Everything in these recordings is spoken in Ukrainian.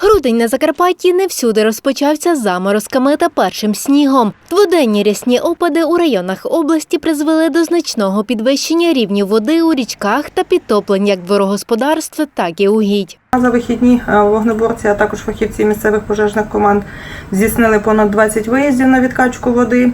Грудень на Закарпатті не всюди розпочався заморозками та першим снігом. Дводенні рясні опади у районах області призвели до значного підвищення рівню води у річках та підтоплень як дворогосподарств, так і угідь. За вихідні вогнеборці, а також фахівці місцевих пожежних команд здійснили понад 20 виїздів на відкачку води.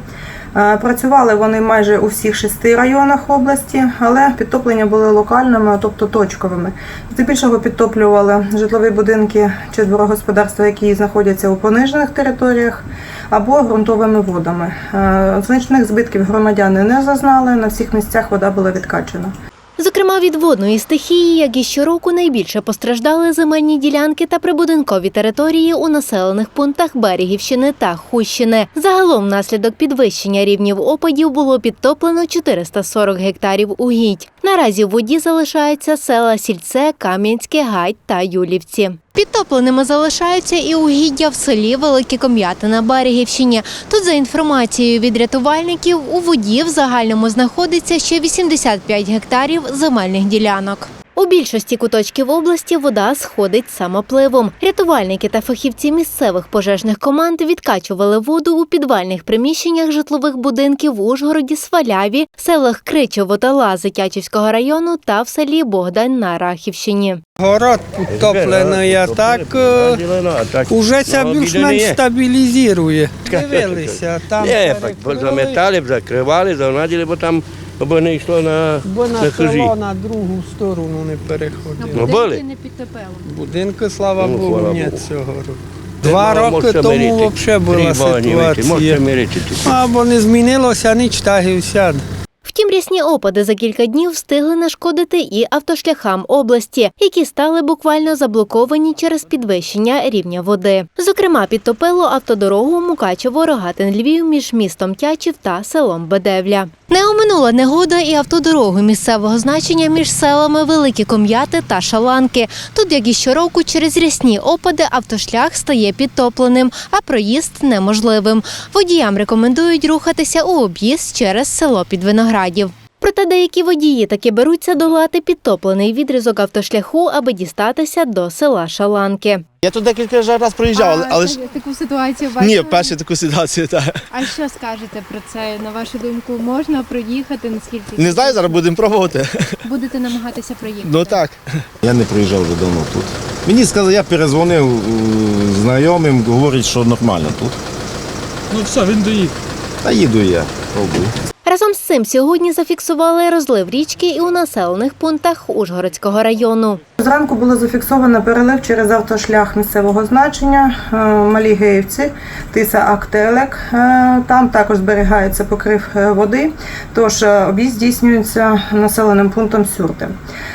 Е, Працювали вони майже у всіх шести районах області, але підтоплення були локальними, тобто точковими. Здебільшого підтоплювали житлові будинки чи дворогосподарства, які знаходяться у понижених територіях або ґрунтовими водами. Е, Значних збитків громадяни не зазнали. На всіх місцях вода була відкачена. Зокрема, від водної стихії, як і щороку, найбільше постраждали земельні ділянки та прибудинкові території у населених пунктах Берегівщини та Хущини. Загалом, внаслідок підвищення рівнів опадів було підтоплено 440 гектарів угідь. Наразі в воді залишаються села Сільце, Кам'янське, Гать та Юлівці. Підтопленими залишаються і угіддя в селі Великі Ком'яти на Берегівщині. Тут, за інформацією від рятувальників, у воді в загальному знаходиться ще 85 гектарів земельних ділянок. У більшості куточків області вода сходить самопливом. Рятувальники та фахівці місцевих пожежних команд відкачували воду у підвальних приміщеннях житлових будинків в Ужгороді, Сваляві, селах Кричево та Лази Тячівського району та в селі Богдан на Рахівщині. Город підтоплений, а так е, уже це більш-менш стабілізує. Дивилися, там Ні, заметали закривали, загнаділи, бо там аби не йшло на, бо на на хижі. село на другу сторону не переходили. Ну, були. Будинки, слава Ну, Богу, слава ні Богу. цього року. Два роки Можете тому мирити. взагалі була Три вогні Можете ситуація. мирити. Або не змінилося, ніч так і вся. Втім, рясні опади за кілька днів встигли нашкодити і автошляхам області, які стали буквально заблоковані через підвищення рівня води. Зокрема, підтопило автодорогу Мукачево рогатин Львів між містом Тячів та селом Бедевля. Не оминула негода і автодорогу місцевого значення між селами Великі Ком'яти та Шаланки. Тут, як і щороку, через рясні опади автошлях стає підтопленим, а проїзд неможливим. Водіям рекомендують рухатися у об'їзд через село Підвиноградів. Проте деякі водії таки беруться долати підтоплений відрізок автошляху, аби дістатися до села Шаланки. Я тут декілька разів проїжджав, але, але ж таку ситуацію бачили? ні, першу таку ситуацію, так. А що скажете про це? На вашу думку, можна проїхати? Наскільки Не знаю, зараз будемо пробувати. будете намагатися проїхати? Ну так. Я не приїжджав вже давно тут. Мені сказали, я перезвонив е, знайомим, говорять, що нормально тут. Ну все, він доїхав. Та їду я, пробую. Разом з цим сьогодні зафіксували розлив річки і у населених пунктах Ужгородського району. Зранку було зафіксовано перелив через автошлях місцевого значення е, Малі Геївці, Тиса Актелек. Е, Там також зберігається покрив е, води, тож об'їзд здійснюється населеним пунктом Сюрти.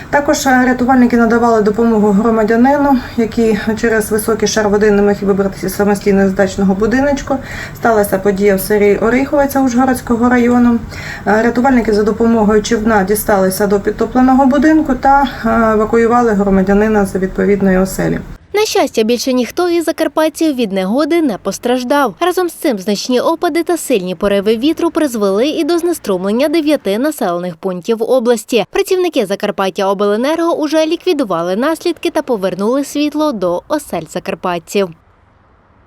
Також рятувальники надавали допомогу громадянину, який через високий шар води не міг вибратися самостійно з дачного будиночку. Сталася подія в селі Оріховиця Ужгородського району. Рятувальники за допомогою човна дісталися до підтопленого будинку та евакуювали громадянина з відповідної оселі. На щастя, більше ніхто із закарпатців від негоди не постраждав. Разом з цим значні опади та сильні пориви вітру призвели і до знеструмлення дев'яти населених пунктів області. Працівники Закарпаття Обленерго уже ліквідували наслідки та повернули світло до осель закарпатців.